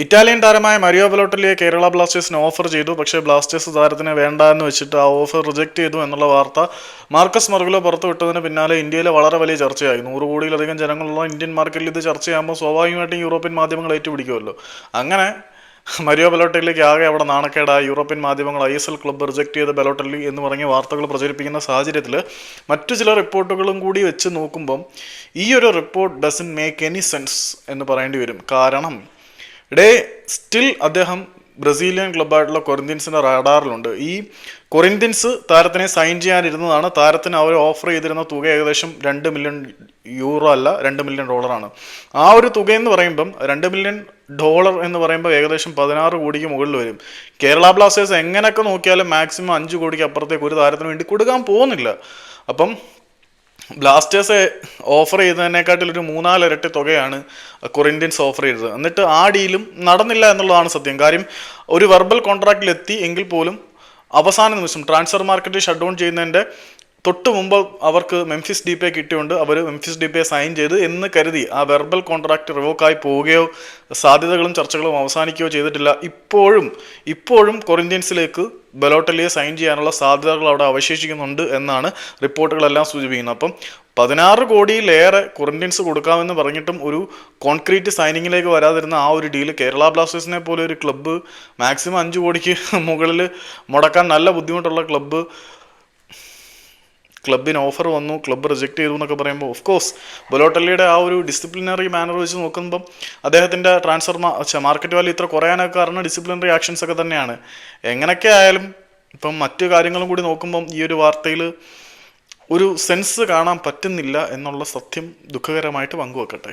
Italian താരമായ Mario ബലോട്ടലിയെ Kerala ബ്ലാസ്റ്റേഴ്സിന് offer ചെയ്തു. പക്ഷേ ബ്ലാസ്റ്റേഴ്സ് താരത്തിന് വേണ്ട എന്ന് വെച്ചിട്ട് ആ ഓഫർ റിജക്ട് ചെയ്തു എന്നുള്ള വാർത്ത മാർക്കസ് മർഗുലോ പുറത്തുവിട്ടതിന് പിന്നാലെ ഇന്ത്യയിലെ വളരെ വലിയ ചർച്ചയായി. നൂറ് കോടിയിലധികം ജനങ്ങളുള്ള ഇന്ത്യൻ മാർക്കറ്റിൽ ഇത് ചർച്ചയാകുമ്പോൾ സ്വാഭാവികമായിട്ടും യൂറോപ്യൻ മാധ്യമങ്ങൾ ഏറ്റുപിടിക്കുമല്ലോ. അങ്ങനെ മരിയോ ബലോട്ടലിലേക്ക് ആകെ അവിടെ നാണക്കേടായ യൂറോപ്യൻ മാധ്യമങ്ങൾ I S L club reject ചെയ്ത ബലോട്ടലി എന്ന് പറഞ്ഞ വാർത്തകൾ പ്രചരിപ്പിക്കുന്ന സാഹചര്യത്തിൽ മറ്റു ചില റിപ്പോർട്ടുകളും കൂടി വെച്ച് നോക്കുമ്പം ഈ ഒരു report doesn't make any sense എന്ന് പറയേണ്ടി വരും. കാരണം ഇടേ സ്റ്റിൽ അദ്ദേഹം ബ്രസീലിയൻ ക്ലബ്ബായിട്ടുള്ള കൊറിന്ത്യൻസിന്റെ റാഡാറിലുണ്ട്. ഈ കൊറിന്ത്യൻസ് താരത്തിനെ സൈൻ ചെയ്യാനിരുന്നതാണ്. താരത്തിന് അവർ ഓഫർ ചെയ്തിരുന്ന തുക ഏകദേശം രണ്ട് മില്യൺ യൂറോ അല്ല രണ്ട് മില്യൺ ഡോളറാണ് ആ ഒരു തുക എന്ന് പറയുമ്പം രണ്ട് മില്യൺ ഡോളർ എന്ന് പറയുമ്പോൾ ഏകദേശം പതിനാറ് കോടിക്ക് മുകളിൽ വരും. കേരള ബ്ലാസ്റ്റേഴ്സ് എങ്ങനെയൊക്കെ നോക്കിയാലും മാക്സിമം അഞ്ച് കോടിക്ക് അപ്പുറത്തേക്ക് ഒരു താരത്തിന് വേണ്ടി കൊടുക്കാൻ പോകുന്നില്ല. അപ്പം ബ്ലാസ്റ്റേഴ്സ് ഓഫർ ചെയ്തതിനെക്കാട്ടിൽ ഒരു മൂന്നാലിരട്ടി തുകയാണ് കൊറിന്ത്യൻസ് ഓഫർ ചെയ്തത്. എന്നിട്ട് ആ ഡീലും നടന്നില്ല എന്നുള്ളതാണ് സത്യം. കാര്യം ഒരു വെർബൽ കോൺട്രാക്റ്റിൽ എത്തി എങ്കിൽ പോലും അവസാന നിമിഷം ട്രാൻസ്ഫർ മാർക്കറ്റ് ഷട്ട് ഡൗൺ ചെയ്യുന്നതിന്റെ തൊട്ട് മുമ്പ് അവർക്ക് മെംഫിസ് ഡി പേ കിട്ടിയുണ്ട് അവർ മെംഫിസ് ഡി പേ സൈൻ ചെയ്ത് എന്ന് കരുതി ആ വെർബൽ കോൺട്രാക്ട് റിവോക്കായി പോവുകയോ സാധ്യതകളും ചർച്ചകളും അവസാനിക്കുകയോ ചെയ്തിട്ടില്ല. ഇപ്പോഴും ഇപ്പോഴും കൊറിന്ത്യൻസിലേക്ക് ബലോട്ടലിയെ സൈൻ ചെയ്യാനുള്ള സാധ്യതകൾ അവിടെ അവശേഷിക്കുന്നുണ്ട് എന്നാണ് റിപ്പോർട്ടുകളെല്ലാം സൂചിപ്പിക്കുന്നത്. അപ്പം പതിനാറ് കോടിയിലേറെ കൊറിന്ത്യൻസ് കൊടുക്കാമെന്ന് പറഞ്ഞിട്ടും ഒരു കോൺക്രീറ്റ് സൈനിങ്ങിലേക്ക് വരാതിരുന്ന ആ ഒരു ഡീൽ കേരള ബ്ലാസ്റ്റേഴ്സിനെ പോലെ ഒരു ക്ലബ്ബ് മാക്സിമം അഞ്ച് കോടിക്ക് മുകളിൽ മുടക്കാൻ നല്ല ബുദ്ധിമുട്ടുള്ള ക്ലബ്ബ് ക്ലബിന് ഓഫർ വന്നു ക്ലബ്ബ് റിജക്ട് ചെയ്തു എന്നൊക്കെ പറയുമ്പോൾ ഓഫ് കോഴ്സ് ബൊലോട്ടല്ലിയുടെ ആ ഒരു ഡിസിപ്ലിനറി മാനർ വെച്ച് നോക്കുമ്പം അദ്ദേഹത്തിന്റെ ട്രാൻസ്ഫർ മാർക്കറ്റ് വാല്യൂ ഇത്ര കുറയാനൊക്കെ കാരണം ഡിസിപ്ലിനറി ആക്ഷൻസ് ഒക്കെ തന്നെയാണ്. എങ്ങനെയൊക്കെ ആയാലും ഇപ്പം മറ്റു കാര്യങ്ങളും കൂടി നോക്കുമ്പം ഈ ഒരു വാർത്തയിൽ ഒരു സെൻസ് കാണാൻ പറ്റുന്നില്ല എന്നുള്ള സത്യം ദുഃഖകരമായിട്ട് പങ്കുവെക്കട്ടെ.